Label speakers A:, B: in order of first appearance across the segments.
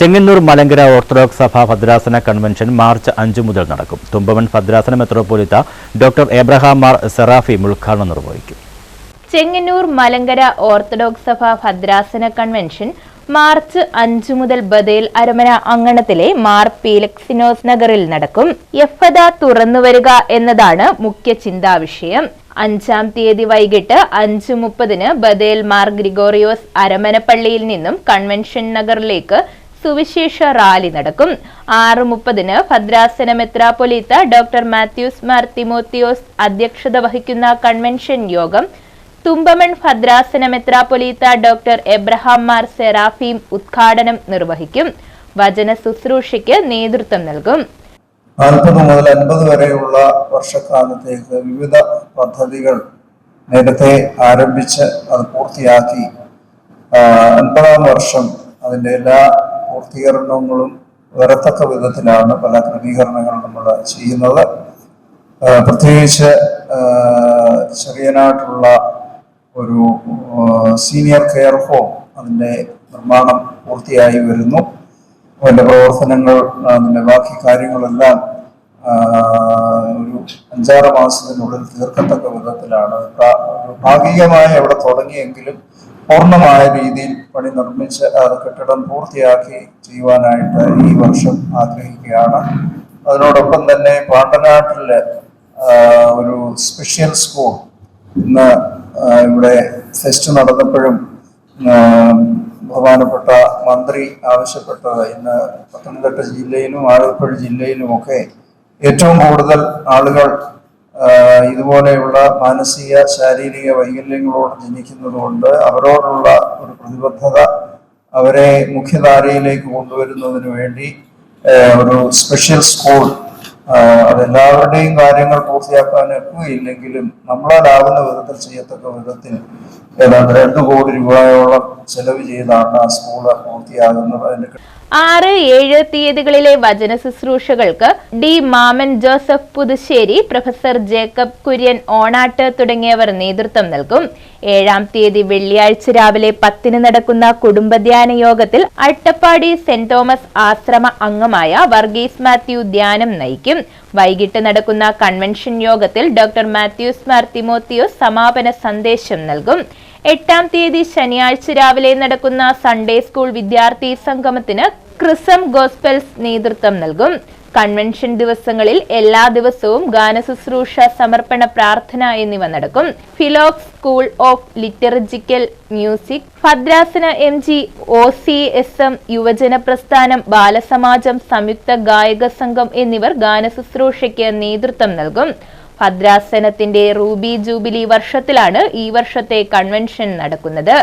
A: Chengannur Malankara orthodox സഭ ഭദ്രാസന convention March അഞ്ചു മുതൽ നടക്കും. തുമ്പവൻ ഭദ്രാസന മെത്രോപൊലിത്ത ഡോക്ടർ എബ്രഹാം മാർ സെറാഫിം ഉദ്ഘാടനം നിർവഹിക്കും.
B: ചെങ്ങന്നൂർ മലങ്കര ഓർത്തഡോക്സ് സഭ ഭദ്രാസന കൺവെൻഷൻ മാർച്ച് അഞ്ചു മുതൽ ബദേൽ അരമന അങ്കണത്തിലെ മാർ പീലക്സിനോസ് നഗറിൽ നടക്കും. യഫദ തുറന്നുവരിക എന്നതാണ് മുഖ്യ ചിന്താ വിഷയം. അഞ്ചാം തീയതി വൈകിട്ട് അഞ്ചു മുപ്പതിന് ബദേൽ മാർ ഗ്രിഗോറിയോസ് അരമനപ്പള്ളിയിൽ നിന്നും കൺവെൻഷൻ നഗറിലേക്ക് സുവിശേഷ റാലി നടക്കും. ആറ് മുപ്പതിന് ഭദ്രാസന മെത്രാപൊലീത്ത ഡോക്ടർ മാത്യൂസ് മാർ തിമോത്തിയോസ് അധ്യക്ഷത വഹിക്കുന്ന കൺവെൻഷൻ യോഗം തുമ്പമൺ ഭദ്രാസന മെത്രാപൊലീത്ത ഡോക്ടർ എബ്രഹാം മാർ സെറാഫീം ഉദ്ഘാടനം നിർവഹിക്കും. വചന ശുശ്രൂഷയ്ക്ക് നേതൃത്വം നൽകും.
C: നാൽപ്പത് മുതൽ അൻപത് വരെയുള്ള വർഷക്കാലത്തേക്ക് വിവിധ പദ്ധതികൾ നേരത്തെ ആരംഭിച്ച് അത് പൂർത്തിയാക്കി. അൻപതാം വർഷം അതിന്റെ എല്ലാ പൂർത്തീകരണങ്ങളും വരത്തക്ക വിധത്തിലാണ് പല ക്രമീകരണങ്ങളും നമ്മൾ ചെയ്യുന്നത്. പ്രത്യേകിച്ച് ചെറിയനായിട്ടുള്ള ഒരു സീനിയർ കെയർ ഹോം അതിന്റെ നിർമ്മാണം പൂർത്തിയായി വരുന്നു. അതിന്റെ പ്രവർത്തനങ്ങൾ അതിന്റെ ബാക്കി കാര്യങ്ങളെല്ലാം ഒരു അഞ്ചാറ് മാസത്തിനുള്ളിൽ തീർക്കത്തക്ക വിധത്തിലാണ്. ഭാഗികമായി അവിടെ തുടങ്ങിയെങ്കിലും പൂർണമായ രീതിയിൽ പണി നിർമ്മിച്ച് കെട്ടിടം പൂർത്തിയാക്കി ചെയ്യുവാനായിട്ട് ഈ വർഷം ആഗ്രഹിക്കുകയാണ്. അതിനോടൊപ്പം തന്നെ പാണ്ടനാട്ടിലെ ഒരു സ്പെഷ്യൽ സ്കൂൾ ഇന്ന് ഇവിടെ ഫെസ്റ്റ് നടന്നപ്പോഴും ബഹുമാനപ്പെട്ട മന്ത്രി ആവശ്യപ്പെട്ടത്. ഇന്ന് പത്തനംതിട്ട ജില്ലയിലും ആലപ്പുഴ ജില്ലയിലുമൊക്കെ ഏറ്റവും കൂടുതൽ ആളുകൾ ഇതുപോലെയുള്ള മാനസിക ശാരീരിക വൈകല്യങ്ങളോട് ജനിക്കുന്നതുകൊണ്ട് അവരോടുള്ള ഒരു പ്രതിബദ്ധത അവരെ മുഖ്യധാരയിലേക്ക് കൊണ്ടുവരുന്നതിന് വേണ്ടി ഒരു സ്പെഷ്യൽ സ്കൂൾ അതെല്ലാവരുടെയും കാര്യങ്ങൾ പൂർത്തിയാക്കാൻ ഒക്കുകയില്ലെങ്കിലും നമ്മളാലാവുന്ന വിധത്തിൽ ചെയ്യത്തക്ക വിധത്തിൽ ഏതാണ്ട് രണ്ടു കോടി രൂപയോളം ചെലവ് ചെയ്താണ് ആ സ്കൂൾ പൂർത്തിയാകുന്നത്. അതിന്റെ
B: ആറ് ഏഴ് തീയതികളിലെ വചന ശുശ്രൂഷകൾക്ക് ഡി മാമൻ Joseph Puthussery professor Jacob Kurian Onattu തുടങ്ങിയവർ നേതൃത്വം നൽകും. ഏഴാം തീയതി വെള്ളിയാഴ്ച രാവിലെ പത്തിന് നടക്കുന്ന കുടുംബധ്യാന യോഗത്തിൽ അട്ടപ്പാടി സെന്റ് തോമസ് ആശ്രമ അംഗമായ വർഗീസ് മാത്യു ധ്യാനം നയിക്കും. വൈകിട്ട് നടക്കുന്ന കൺവെൻഷൻ യോഗത്തിൽ ഡോക്ടർ മാത്യൂസ് മാർ തിമോത്തിയോസ് സമാപന സന്ദേശം നൽകും. എട്ടാം തീയതി ശനിയാഴ്ച രാവിലെ നടക്കുന്ന സൺഡേ സ്കൂൾ വിദ്യാർത്ഥി സംഗമത്തിന് ക്രിസം ഗോസ്പെൽസ് നേതൃത്വം നൽകും. കൺവെൻഷൻ ദിവസങ്ങളിൽ എല്ലാ ദിവസവും ഗാനശുശ്രൂഷ സമർപ്പണ പ്രാർത്ഥന എന്നിവ നടക്കും. Philox school of liturgical music ഭദ്രാസന M G O C S M യുവജന പ്രസ്ഥാനം ബാലസമാജം സംയുക്ത ഗായക സംഘം എന്നിവർ ഗാനശുശ്രൂഷയ്ക്ക് നേതൃത്വം നൽകും. ഭദ്രാസനത്തിന്റെ റൂബി ജൂബിലി വർഷത്തിലാണ് ഈ വർഷത്തെ കൺവെൻഷൻ നടക്കുന്നത്.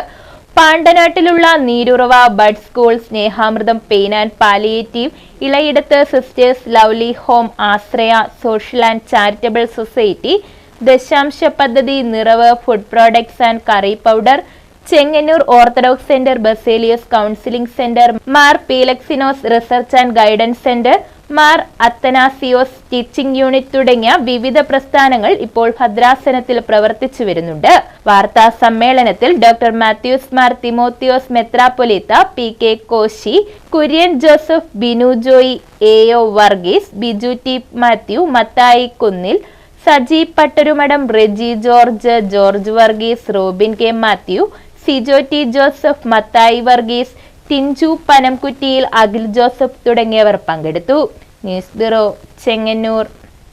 B: പാണ്ടനാട്ടിലുള്ള Neerurava bud school Snehamritham pain and palliative Elayidathu sisters lovely home Ashraya social and charitable society ദശാംശ പദ്ധതി Niravu food products and curry powder Chengannur orthodox centre Baselius counselling centre Mar Philexinos research and guidance centre Mar Athanasios teaching unit തുടങ്ങിയ വിവിധ പ്രസ്ഥാനങ്ങൾ ഇപ്പോൾ ഭദ്രാസനത്തിൽ പ്രവർത്തിച്ചു വരുന്നുണ്ട്. വാർത്താ സമ്മേളനത്തിൽ doctor Mathews Mar Timotheos മെത്രാപൊലീത്ത P K Koshy Kurian Joseph Binu Joy A O Varghese Biju T Mathew Mathai Kunnil Saji Pattarumadam Reji George George Varghese Robin K Mathew Sijo T Joseph Mathai Varghese Tinchu Panamkuttiyil Akhil Joseph തുടങ്ങിയവർ പങ്കെടുത്തു. News bureau Chengannur.